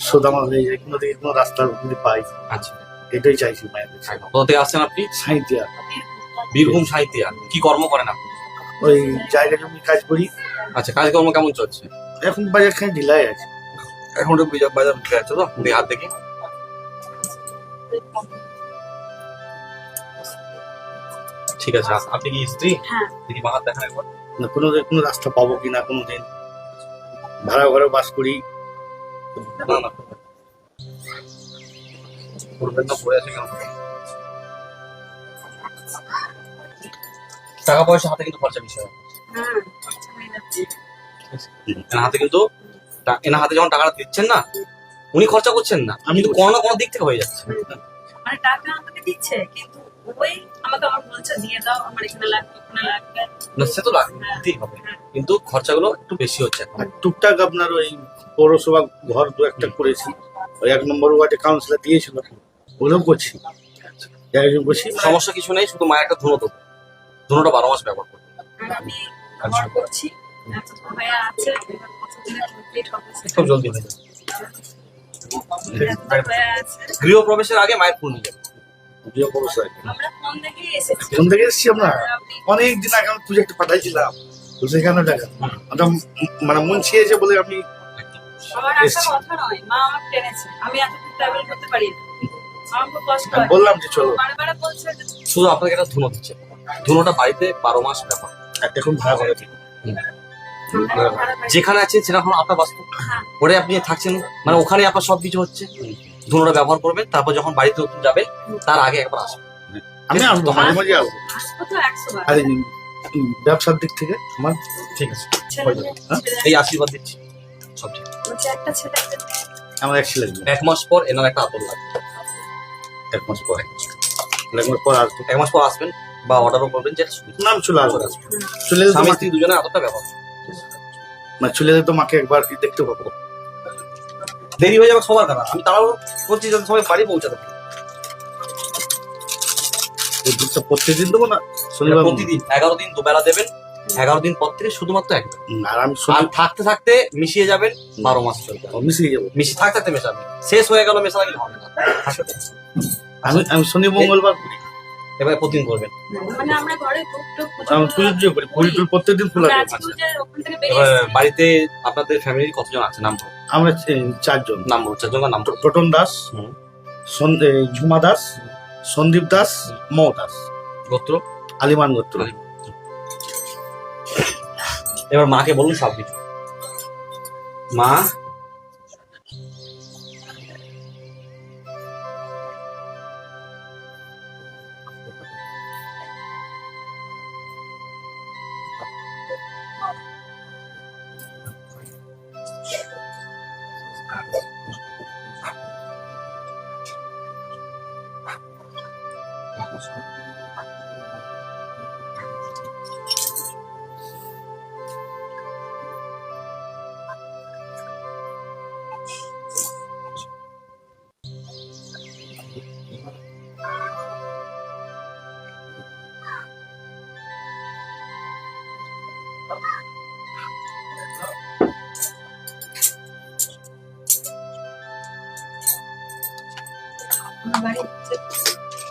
সোদামা হয়ে যায় কোনো দিকে কোনো রাস্তা পাই। আচ্ছা। এটাই চাইছি মায়ের কাছে। থেকে আসছেন আপনি? সাঁইতিয়া বীরভূম সাহিত্যিয়া কি কর্ম করেন আপনি? ওই জায়গা জমি কাজ করি। আচ্ছা কাজকর্ম কেমন চলছে? এখন বাজার খানি ঢিলাই আছে। এখন একটু বাজার বাজার ঠিক আছে তো? হাত দেখি। ঠিক আছে আপনি কি স্ত্রী? হ্যাঁ। দেখি বাহাত দেখান একবার? না কোনো কোনো রাস্তা পাবো কিনা কোনো দিন? ভাড়া ঘরে বাস করি। না না করবেন না পড়ে আছে কেন টাকা পয়সা হাতে কিন্তু খরচা বেশি হয়। এনার হাতে কিন্তু এনার হাতে যখন টাকাটা দিচ্ছেন না উনি খরচা করছেন না আমি কিন্তু কোনো না কোনো দিক থেকে হয়ে যাচ্ছে মানে টাকা আমাকে দিচ্ছে কিন্তু ওই আমাকে আমার বলছে দিয়ে দাও আমার এখানে লাগবে ওখানে লাগবে। না সে তো লাগবে হবে। কিন্তু খরচাগুলো একটু বেশি হচ্ছে এখন। টুকটাক আপনার ওই পৌরসভা ঘর দু একটা করেছি। ওই এক নম্বর ওয়ার্ডে কাউন্সিলর দিয়েছিল। ওগুলোও করছি। করছি সমস্যা কিছু নেই শুধু মায়ের একটা ধুনো দেবো ধুনোটা বারো মাস ব্যবহার করবে। আমি করছি। হয়ে খুব জলদি হয়ে যাবে। এত হয়ে আছে। গৃহ প্রবেশের আগে মায়ের ফুল নিয়ে ফোন দেখেই এসেছি। কোন থেকে এসেছি আমরা। আপনি অনেক দিন আগে আমি পুজো একটা পাঠাইছিলাম দুশো টাকা ওটা মানে মন ছিয়েছে বলে আমি আমার আসার এসছি। কথা নয় মা আমাকে টেনেছে। আমি এতটুকু ট্রাভেল করতে পারি না। আমার খুব কষ্ট আমি বললাম যে চলো। শুধু আপনাকে একটা ধুনো দিচ্ছে। ধুনোটা বাড়িতে বারো মাস ব্যবহার। আর দেখুন ভাড়া করে। যেখানে আছে সেটা এখন আপনার বাস্তব। হ্যাঁ। ওরে আপনি থাকছেন মানে ওখানে আপনার সবকিছু হচ্ছে। ধুনোটা ব্যবহার করবেন তারপর যখন বাড়িতে নতুন যাবেন তার আগে একবার আসবেন আমি আসব মাঝে মাঝে আসব। আসব তো একশো বার। আর ব্যবসার দিক থেকে আমার ঠিক আছে। হ্যাঁ? এই আশীর্বাদ দিচ্ছি। সব ঠিক। আমার এক ছেলে এক মাস পর এনার একটা আতর লাগবে। এক মাস পর এক মাস পর। আসব এক মাস পর আসবেন বা অর্ডারও করবেন যেটা নাম চলে আসব। চলে স্বামী স্ত্রী দুজনে আতরটা ব্যবহার করবেন। মানে চলে এলে তো মাকে একবার দেখতে পাবো। দেরি হয়ে যাবে সবার কারণ আমি তাড়াহুড়ো করছি যাতে সবাই বাড়ি পৌঁছাতে পারে। এই দুধটা প্রত্যেকদিন দেবো না? শনিবার প্রতিদিন এগারো দিন দুবেলা দেবেন এগারো দিন পর থেকে শুধুমাত্র একবার আর আমি আর থাকতে থাকতে মিশিয়ে যাবেন বারো মাস চলবে। মিশিয়ে যাব। মিশিয়ে থাকতে থাকতে মেশাবেন। শেষ হয়ে গেল মেশা লাগলে হবে না। থাকতে। আমি আমি শনি মঙ্গলবার করি। এবার প্রতিদিন করবেন। মানে আমরা ঘরে পুজো করি। পুজো প্রত্যেকদিন খোলা বাড়িতে আপনাদের ফ্যামিলির কতজন আছে? নাম। আমরা চারজন। নাম চারজন নাম? বলুন। টোটন দাস। ঝুমা দাস সন্দীপ দাস মৌ দাস। গোত্র? আলিমান গোত্র। এবার মাকে বলুন সব কিছু মা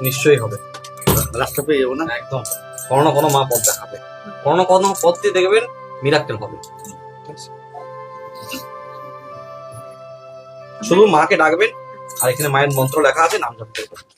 নিশ্চয়ই হবে। রাস্তা পেয়ে যাব না? একদম। কোনো কোনো মা পথ দেখাবে। কোনো কোনো পথ দিয়ে দেখবেন মিরাক্কেল হবে। শুধু মাকে ডাকবেন, আর এখানে মায়ের মন্ত্র লেখা আছে, নাম জপ করবেন।